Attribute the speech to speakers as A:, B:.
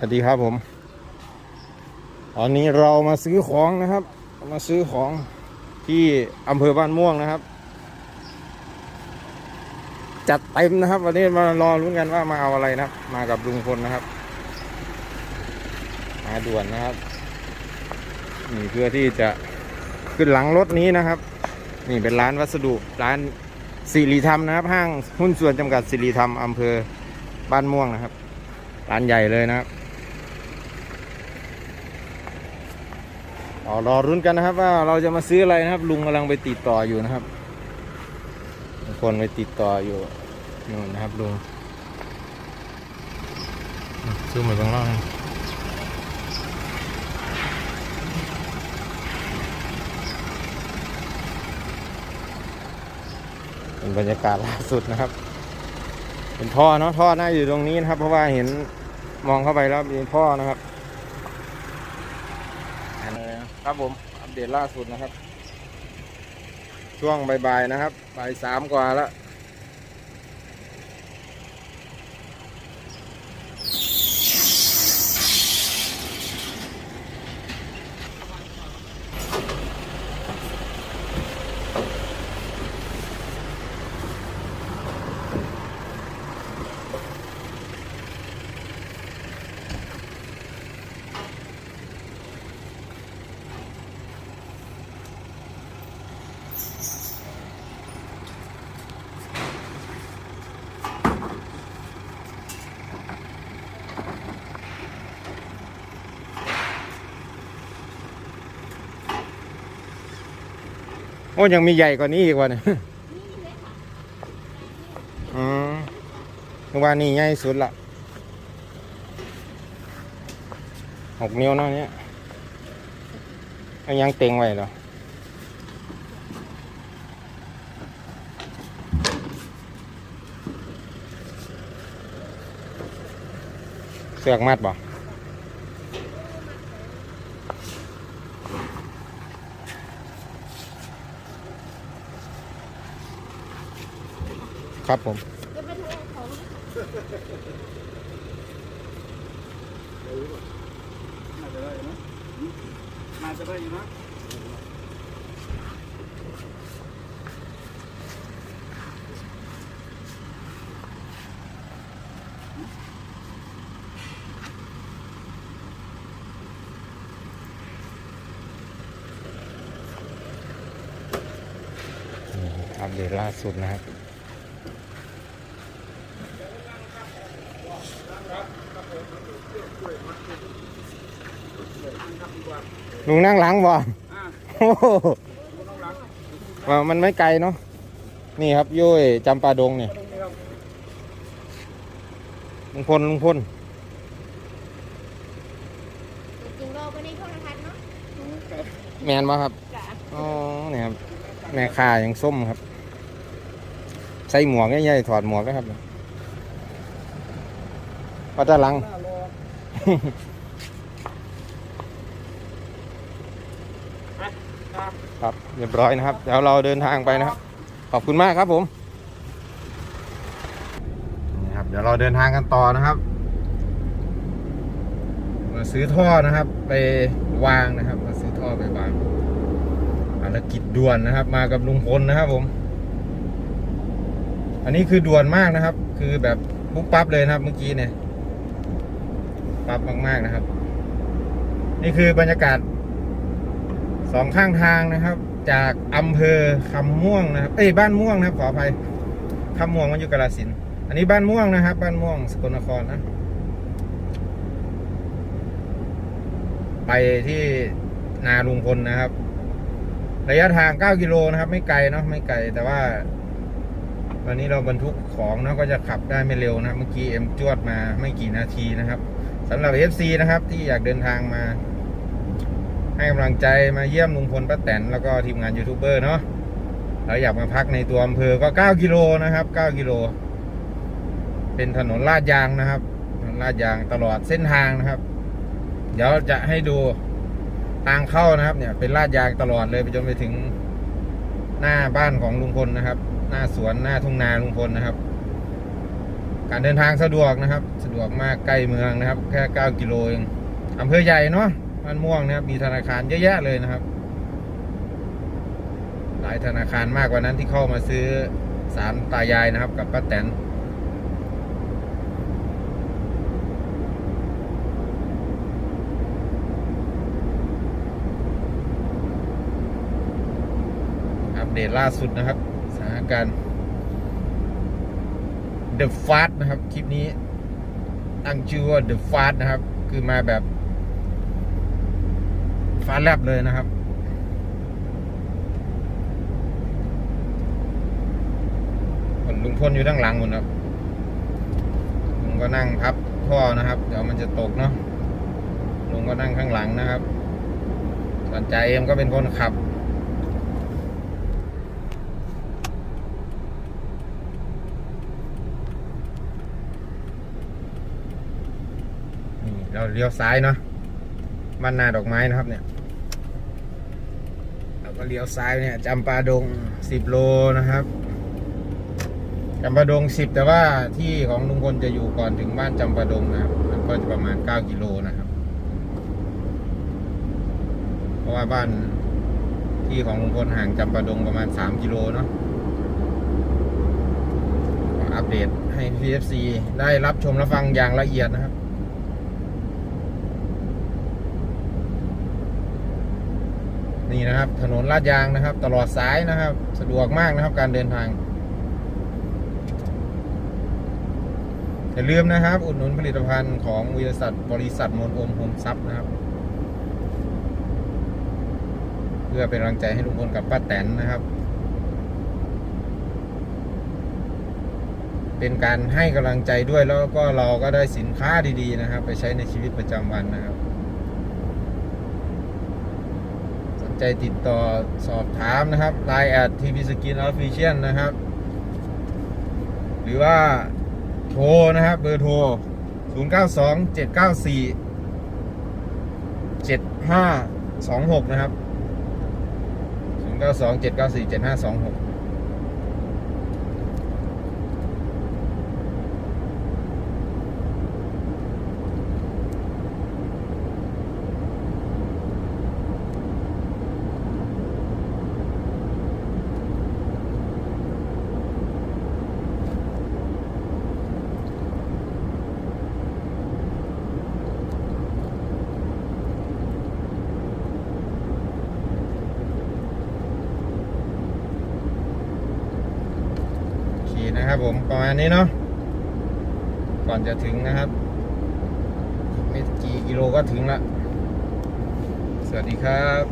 A: สวัสดีครับผมตอนนี้เรามาซื้อของนะครับ มาซื้อของที่อำเภอบ้านม่วงนะครับ จัดเต็มนะครับ วันนี้มารอรุ้นกันว่ามาเอาอะไรนะครับ มากับลุงพลนะครับ มาด่วนนะครับนี่เพื่อที่จะขึ้นหลังรถนี้นะครับ นี่เป็นร้านวัสดุร้านสิริธรรมนะครับ ห้างหุ้นส่วนจำกัดสิริธรรมอำเภอบ้านม่วงนะครับ ร้านใหญ่เลยนะครับ อรอรุ้นกันนะครับ ว่าเราจะมาซื้ออะไรนะครับ ลุงกำลังไปติดต่ออยู่นะครับ คนไปติดต่ออยู่นู่นนะครับลุงซื้อมาตรงล่างเป็นบรรยากาศล่าสุดนะครับ เป็นท่อเนาะท่อน่าอยู่ตรงนี้นะครับ เพราะว่าเห็นมองเข้าไปแล้วมีท่อนะครับ ครับผม อัปเดตล่าสุดนะครับ ช่วงบ่ายๆนะครับบ่ายสามกว่าแล้ว โอ้ยังมีใหญ่กว่านี้อีกวะเนี่ยอืมนึกว่านี่ใหญ่สุดละหกนิ้วเนาะเนี่ยเอายังเต็งไว้เหรอเสือกมัดบ่ ครับผม
B: น่าจะได้อยู่นะน่าจะได้อยู่นะ
A: อัปเดตล่าสุดนะครับ ลุงนั่งหลังบ่
B: อ่า
A: โอ้โหว่ามันไม่ไกลเนาะ นี่ครับโย้ยจำปาดงเนี่ย
B: ตรงนี้ครับ
A: ลุงพลลุงพล
C: จริงๆเราไปในโทรทัศน์เนาะ
A: แมนมาครับ
C: จ้ะ
A: อ๋อเนี่ยครับ แม่ค้ายังส้มครับ ใส่หมวกใหญ่ๆถอดหมวกนะครับปัตตาหลัง
B: หน้ารอไปตาม
A: ครับเรียบร้อยนะครับ เดี๋ยวเราเดินทางไปนะครับ ขอบคุณมากครับผมนี่ครับ เดี๋ยวเราเดินทางกันต่อนะครับมาซื้อท่อนะครับ ไปวางนะครับ มาซื้อท่อไปวางภารกิจด่วนนะครับ มากับลุงพลนะครับผม อันนี้คือด่วนมากนะครับ คือแบบปุ๊บปั๊บเลยนะครับ เมื่อกี้เนี่ยปั๊บมากๆนะครับ นี่คือบรรยากาศ สองข้างทางนะครับ จากอำเภอคำม่วงนะครับ เอ้ยบ้านม่วงนะครับ ขออภัยคำม่วงมันอยู่กาฬสินอันนี้บ้านม่วงนะครับ บ้านม่วงสกลนครนะ ไปที่นาลุงพลนะครับ ระยะทาง 9 กิโลนะครับ ไม่ไกลเนาะไม่ไกล แต่ว่า วันนี้เราบรรทุกของเนาะก็จะขับได้ไม่เร็วนะ เมื่อกี้เอ็มจวดมาไม่กี่นาทีนะครับสำหรับ FC นะครับ ที่อยากเดินทางมา ให้กำลังใจมาเยี่ยมลุงพลป้าแตนแล้วก็ทีมงานยูทูบเบอร์เนาะเราอยากมาพักในตัวอำเภอก็ 9 กิโลนะครับ 9 กิโล เป็นถนนลาดยางนะครับถนนลาดยางตลอดเส้นทางนะครับ เดี๋ยวจะให้ดูทางเข้านะครับ เนี่ย เป็นลาดยางตลอดเลยไปจนไปถึงหน้าบ้านของลุงพลนะครับ หน้าสวนหน้าทุ่งนาลุงพลนะครับ การเดินทางสะดวกนะครับ สะดวกมากใกล้เมืองนะครับ แค่ 9 กิโลเองอำเภอใหญ่เนาะ บ้านม่วงนะครับ มีธนาคารเยอะแยะเลยนะครับ หลายธนาคารมากกว่านั้นที่เข้ามาซื้อสารตายายนะครับ กับป้าแตนอัปเดตล่าสุดนะครับสถานการณ์ The Fast นะครับ คลิปนี้ ตั้งชื่อว่า The Fast นะครับ คือมาแบบ ฟ้าแลบเลยนะครับ ลุงพลอยู่ด้านหลังหมดครับลุงก็นั่งพับท่อนะครับ เดี๋ยวมันจะตกเนาะลุงก็นั่งข้างหลังนะครับส่วนใจายเอ็มก็เป็นคนขับนี่เราเลี้ยวซ้ายเนาะบ้านนาดอกไม้นะครับเนี่ย ก็เลี้ยวซ้ายเนี่ยจำปาดงสิบโลนะครับจำปาดงสิบแต่ว่าที่ของลุงพลจะอยู่ก่อนถึงบ้านจำปาดงนะครับมันก็จะประมาณเก้ากิโลนะครับ เพราะว่าบ้านที่ของลุงพลห่างจำปาดงประมาณสามกิโลเนาะอัปเดตให้ PFC ได้รับชมรับฟังอย่างละเอียดนะครับ นี่นะครับ ถนนลาดยางนะครับ ตลอดสายนะครับ สะดวกมากนะครับ การเดินทางอย่าลืมนะครับ อุดหนุนผลิตภัณฑ์ของบริษัทบริษัทมนโอมโฮมซับนะครับ เพื่อเป็นกำลังใจให้ลุงพลกับป้าแตนนะครับ เป็นการให้กำลังใจด้วยแล้วก็เราก็ได้สินค้าดีๆนะครับ ไปใช้ในชีวิตประจำวันนะครับ สน ใจติดต่อสอบถามนะครับ Line แอดทีวีสกินออฟฟิเชียลนะครับ หรือว่าโทรนะครับ เบอร์โทร 0 9 2 7 9 4 7 5 2 6 นะครับ 0927947526 7 9 4 7 5 2 6 โอเค นะครับผมประมาณนี้เนาะก่อนจะถึงนะครับไม่กี่กิโลก็ถึงละสวัสดีครับ